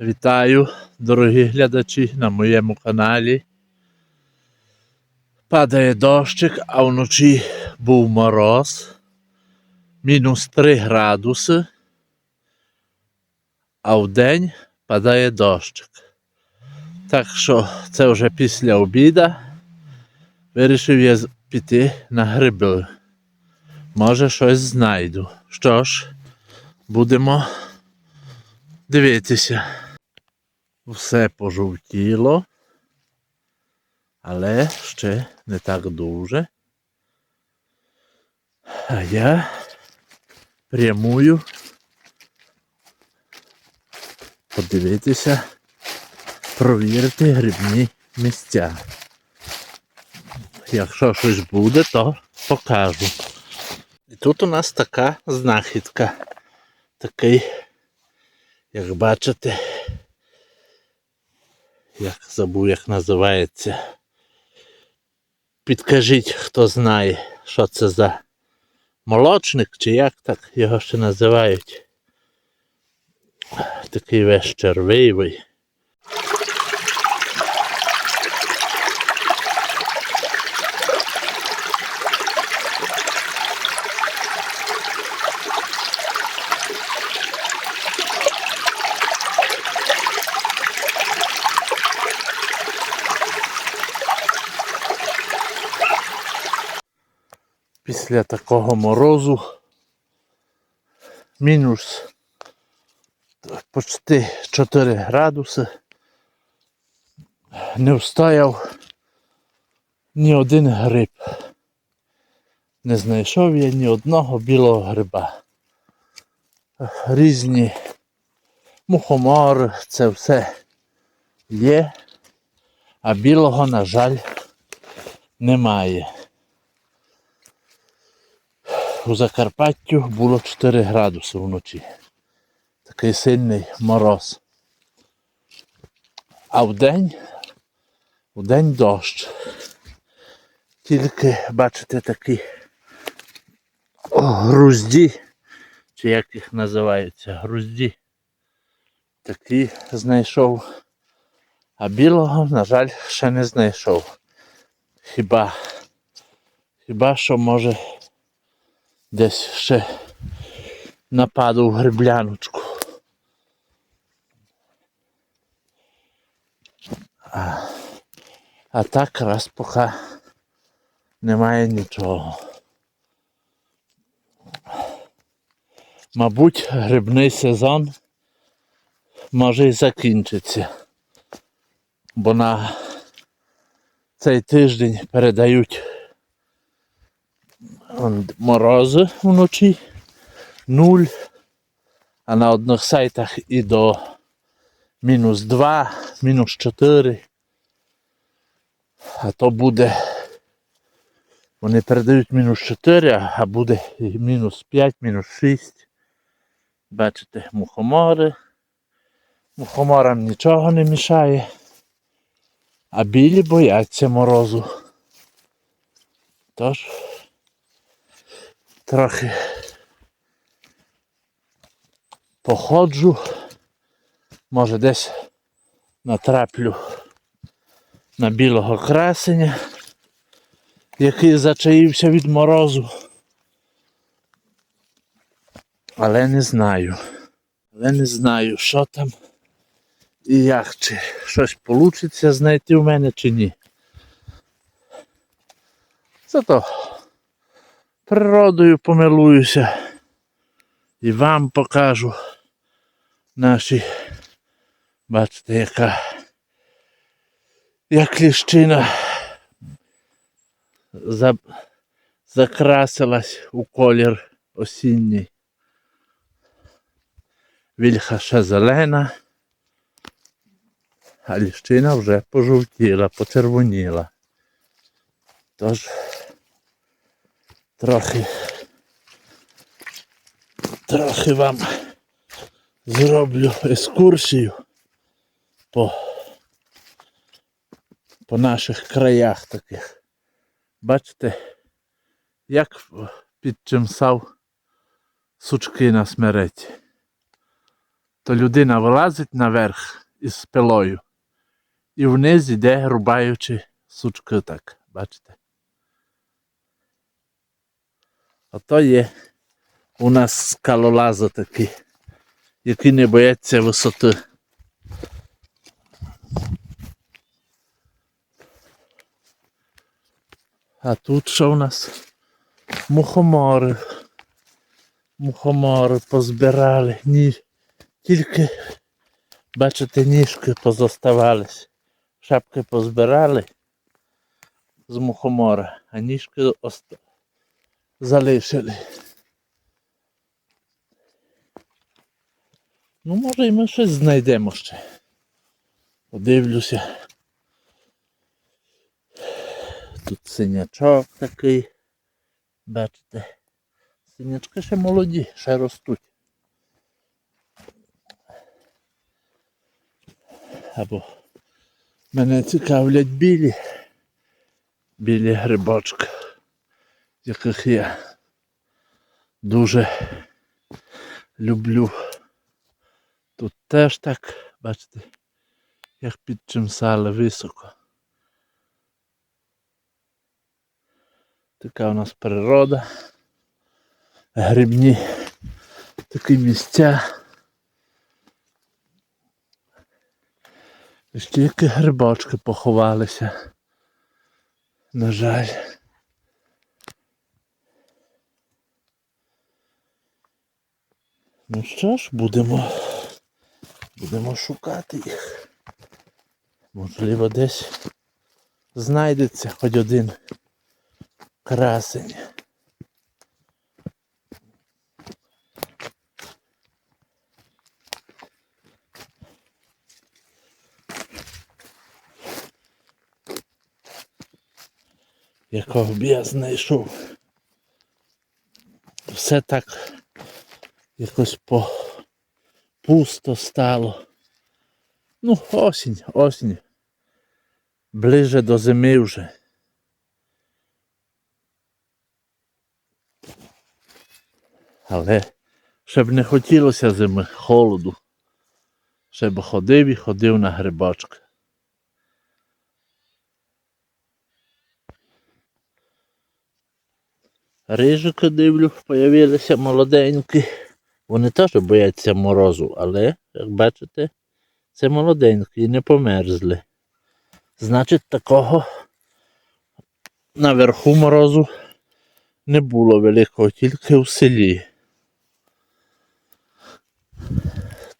Вітаю, дорогі глядачі на моєму каналі. Падає дощик, а вночі був мороз. Мінус 3 градуси. А вдень падає дощик. Так що це вже після обіда. Вирішив я піти на гриби. Може щось знайду. Що ж, будемо дивитися. Все пожовтіло, але ще не так дуже. А я прямую подивитися, провірити грибні місця. Якщо щось буде, то покажу. І тут у нас така знахідка. Такий, як бачите, як забув, як називається. Підкажіть, хто знає, що це за молочник, чи як так його ще називають. Такий весь червивий. Після такого морозу мінус почти 4 градуси. Не встояв ні один гриб. Не знайшов я ні одного білого гриба. Різні мухомори, це все є, а білого, на жаль, немає. У Закарпаттю було 4 градуси вночі. Такий сильний мороз. А вдень, вдень дощ. Тільки, бачите, такі грузді, чи як їх називаються, грузді. Такі знайшов. А білого, на жаль, ще не знайшов. Хіба, хіба що може десь ще нападу в грибляночку. А, а так раз поки немає нічого. Мабуть, грибний сезон може і закінчиться, бо на цей тиждень передають морози вночі нуль, а на одних сайтах і до мінус 2, мінус 4. А то буде. Вони передають мінус 4, а буде мінус 5, мінус 6. Бачите, мухомори. Мухоморам нічого не мішає. А білі бояться морозу. Тож трохи походжу, може десь натраплю на білого красеня, який зачаївся від морозу. Але не знаю. Але не знаю, що там і як, чи щось вийде знайти в мене чи ні. Зато природою помилуюся і вам покажу наші, бачите, яка як ліщина за, закрасилась у колір осінній. Вільха ще зелена, а ліщина вже пожовтіла, почервоніла. Тож трохи трохи вам зроблю екскурсію по, по наших краях таких. Бачите, як підчимсав сучки на смереті. то людина вилазить наверх із пилою і вниз іде, рубаючи сучки так. Бачите? Ото є у нас скалолази такі, які не бояться висоти. А тут що у нас? Мухомори. Мухомори позбирали. Ні. Тільки, бачите, ніжки позоставались. Шапки позбирали з мухомора, а ніжки оста... залишили. Ну, може і ми щось знайдемо ще. Подивлюся. Тут синячок такий. Бачите. Синячки ще молоді, ще ростуть. Або мене цікавлять білі. Білі грибочки, яких я дуже люблю. Тут теж так, бачите, як під чим сали високо. Така у нас природа. Грибні такі місця. І Стільки грибочки поховалися. На жаль. Ну що ж, будемо, будемо шукати їх. Можливо, десь знайдеться хоч один красень. Якого б я знайшов. Все так якось по пусто стало. Ну, осінь, осінь. Ближе до зими вже. Але ще б не хотілося зими, холоду. Ще б ходив і ходив на грибочки. Рижики дивлю, появилися молоденькі. Вони теж бояться морозу, але, як бачите, це молоденькі і не померзли. Значить, такого наверху морозу не було великого, тільки в селі.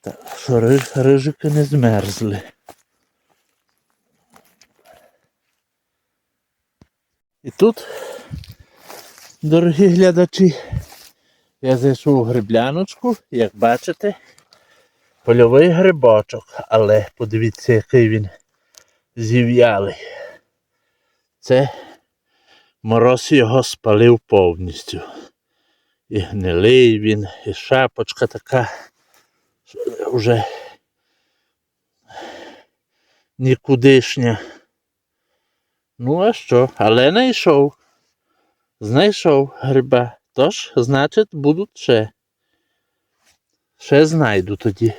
Так що ри- рижики не змерзли. І тут, дорогі глядачі, я зайшов у грибляночку, як бачите, польовий грибочок, але подивіться, який він зів'ялий. Це мороз його спалив повністю. І гнилий він, і шапочка така, вже нікудишня. Ну а що? Але знайшов. Знайшов гриба. Тож, значить, будуть ще. Ще знайду тоді.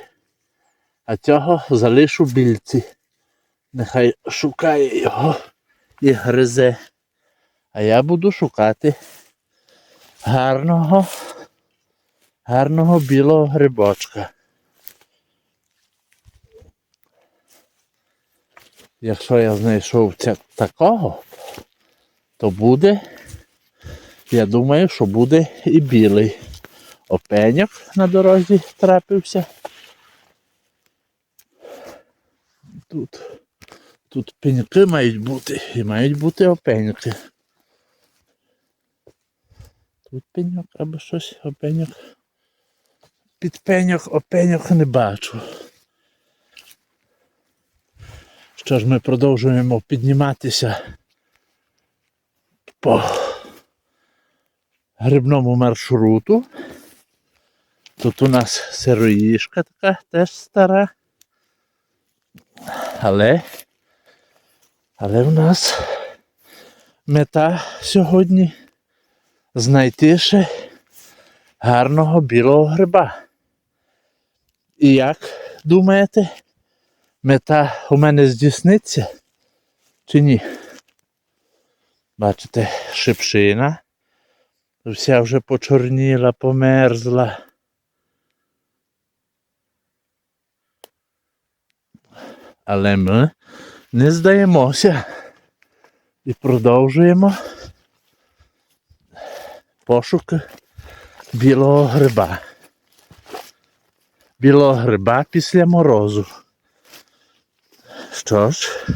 А цього залишу більці. Нехай шукає його і гризе. А я буду шукати гарного, гарного білого грибочка. Якщо я знайшов такого, то буде, я думаю, що буде і білий. Опеньок на дорозі трапився. Тут, тут пеньки мають бути і мають бути опеньки. Тут пеньок або щось опеньок. Під пеньок опеньок не бачу. Що ж ми продовжуємо підніматися по грибному маршруту. Тут у нас сироїшка така теж стара. Але, але в нас мета сьогодні знайти ще гарного білого гриба. І як думаєте, мета у мене здійсниться чи ні? Бачите, шипшина. Вся вже почорніла, померзла. Але ми не здаємося і продовжуємо пошуки білого гриба. Білого гриба після морозу. Що ж,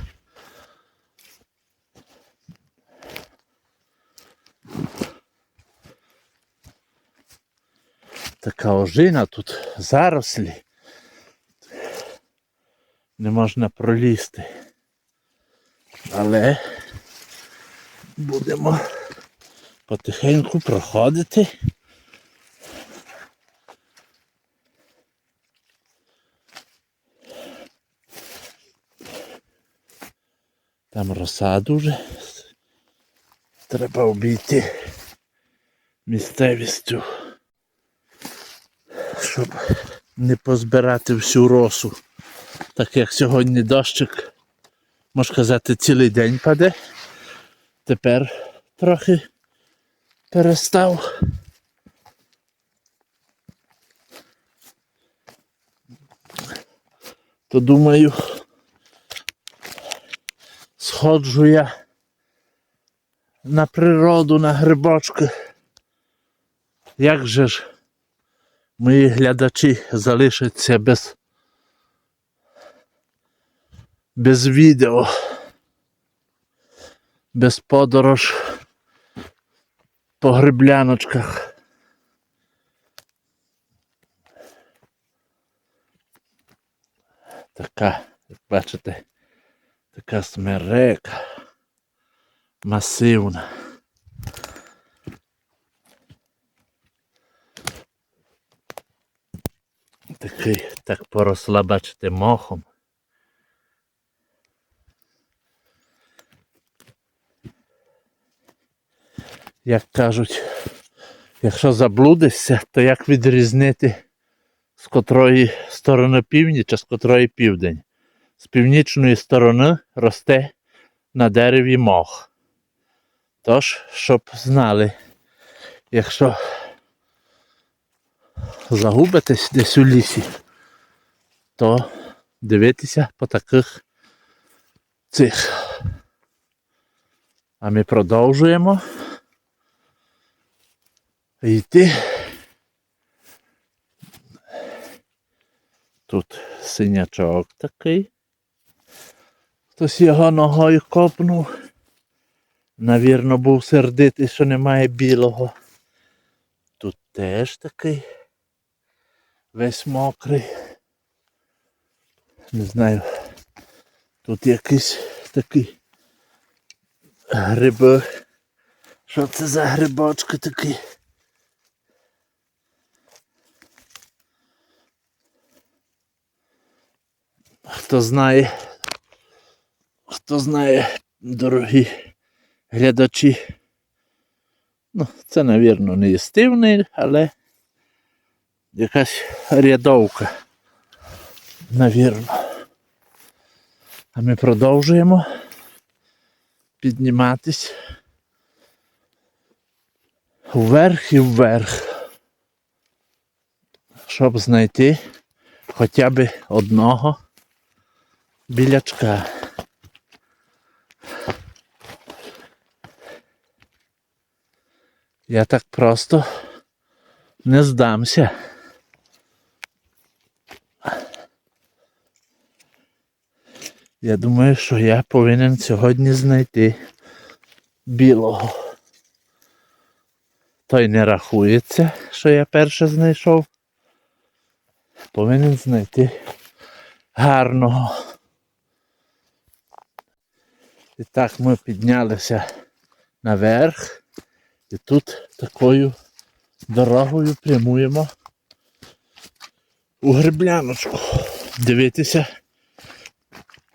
така ожина тут зарослі. Не можна пролізти. Але будемо потихеньку проходити. Там роса дуже. Треба обійти місцевістю, щоб не позбирати всю росу. Так як сьогодні дощик, можна сказати, цілий день паде. Тепер трохи перестав. То думаю, сходжу я на природу, на грибочки. Як же ж мої глядачі залишаться без, без відео, без подорож по грибляночках. Така, як бачите, така смерека масивна. Такий, так поросла, бачите, мохом. Як кажуть, якщо заблудишся, то як відрізнити з котрої сторони північ, а з котрої південь? З північної сторони росте на дереві мох. Тож, щоб знали, якщо загубитесь десь у лісі, то дивитися по таких цих. А ми продовжуємо йти. Тут синячок такий. Хтось його ногою копнув. Навірно, був сердитий, що немає білого. Тут теж такий весь мокрий. Не знаю. Тут якісь такі гриби. Що це за грибочки такі? Хто знає, хто знає, дорогі глядачі. Ну, це, навірно, не їстивний, але якась рядовка. Навірно. А ми продовжуємо підніматись вверх і вверх, щоб знайти хоча б одного білячка. Я так просто не здамся. Я думаю, що я повинен сьогодні знайти білого. Той не рахується, що я перше знайшов. Повинен знайти гарного. І так ми піднялися наверх. І тут такою дорогою прямуємо у грибляночку. Дивитися,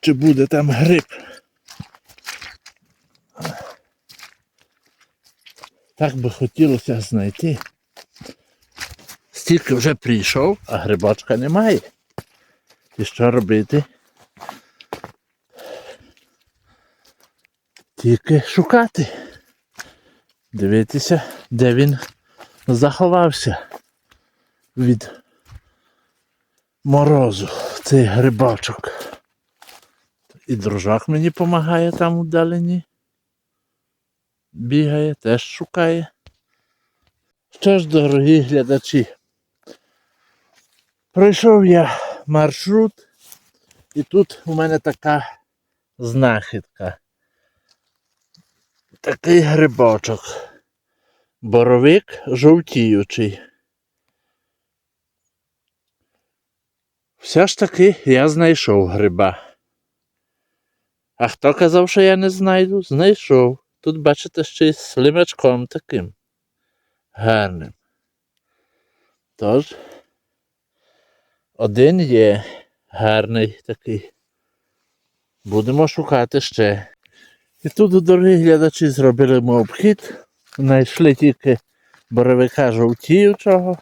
чи буде там гриб. Так би хотілося знайти. Стільки вже прийшов, а грибочка немає. І що робити? Тільки шукати. Дивитися, де він заховався від морозу, цей грибочок. І дружок мені допомагає там удалені. Бігає, теж шукає. Що ж, дорогі глядачі, пройшов я маршрут, і тут у мене така знахідка. Такий грибочок. Боровик жовтіючий. Все ж таки я знайшов гриба. А хто казав, що я не знайду? Знайшов. Тут, бачите, ще й слимачком таким гарним. Тож, один є гарний такий. Будемо шукати ще. І тут, дорогі глядачі, зробили ми обхід. Знайшли тільки боровика жовтіючого.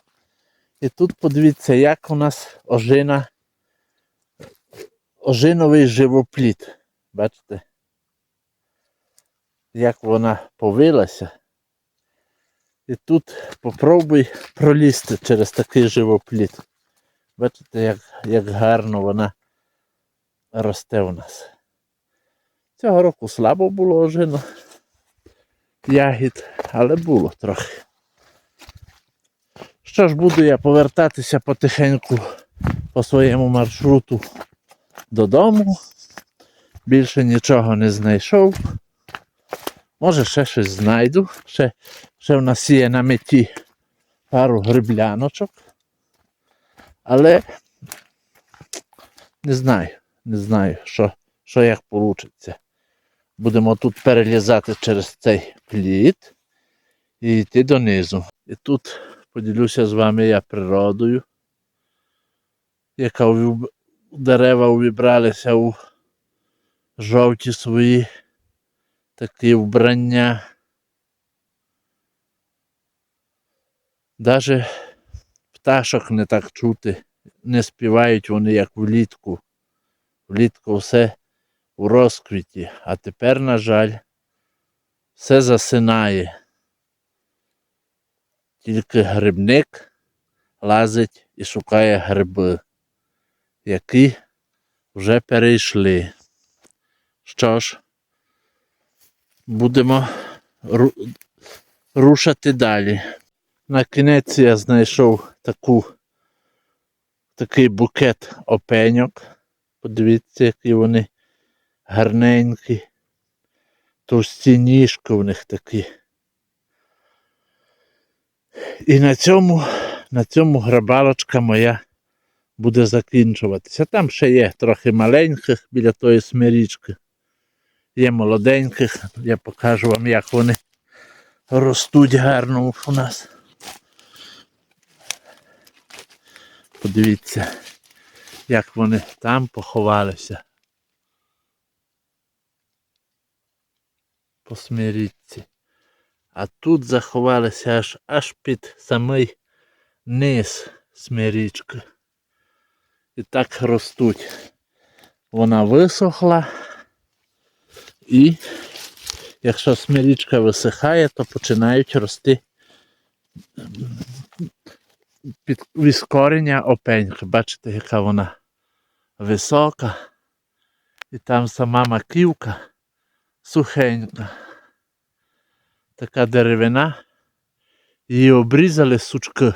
І тут подивіться, як у нас ожина, ожиновий живопліт. Бачите? Як вона повилася. І тут попробуй пролізти через такий живопліт. Бачите, як, як гарно вона росте у нас. Цього року слабо було ожино ягід, але було трохи. Що ж, буду я повертатися потихеньку по своєму маршруту додому. Більше нічого не знайшов. Може ще щось знайду. Ще, ще в нас є на меті пару грибляночок. Але не знаю, не знаю, що, що як вийде. Будемо тут перелізати через цей плід і йти донизу. І тут поділюся з вами я природою, яка дерева увібралися у жовті свої такі вбрання. Даже пташок не так чути, не співають вони як влітку. Влітку все у розквіті, а тепер, на жаль, все засинає. Тільки грибник лазить і шукає гриби, які вже перейшли. Що ж, будемо ру- рушати далі. На кінець я знайшов таку, такий букет опеньок. Подивіться, які вони гарненькі. Товсті ніжки в них такі. І на цьому, на цьому грабалочка моя буде закінчуватися. Там ще є трохи маленьких біля тої смирічки. Є молоденьких. Я покажу вам, як вони ростуть гарно у нас. Подивіться, як вони там поховалися. По смирічці. А тут заховалися аж, аж під самий низ смирічки. І так ростуть. Вона висохла. І якщо смирічка висихає, то починають рости під від корення опеньки. Бачите, яка вона висока. І там сама маківка сухенька. Така деревина. Її обрізали сучки.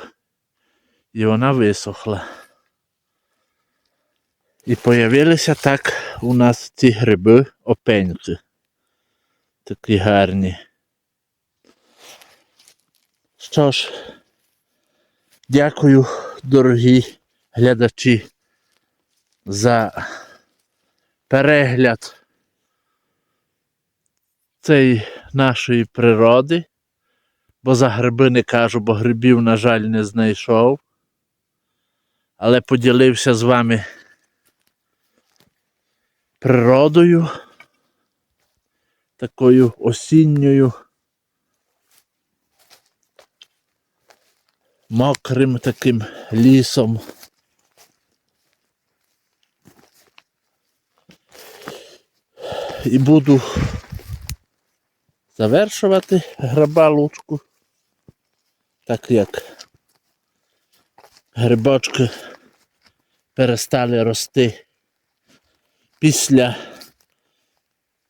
І вона висохла. І появилися так у нас ці гриби опеньки. Такі гарні. Що ж, дякую, дорогі глядачі, за перегляд цієї нашої природи. Бо за гриби не кажу, бо грибів, на жаль, не знайшов. Але поділився з вами природою, такою осінньою, мокрим таким лісом. І буду завершувати грабалочку, так як грибочки перестали рости після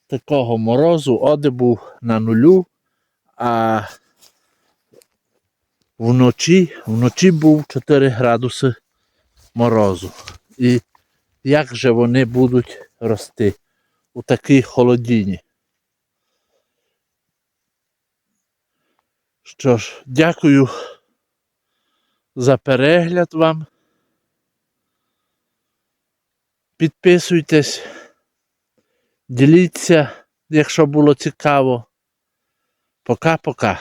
такого морозу, оди був на нулю, а вночі, вночі був 4 градуси морозу. І як же вони будуть рости у такій холодіні? Що ж, дякую за перегляд вам. Підписуйтесь, діліться, якщо було цікаво. Пока-пока.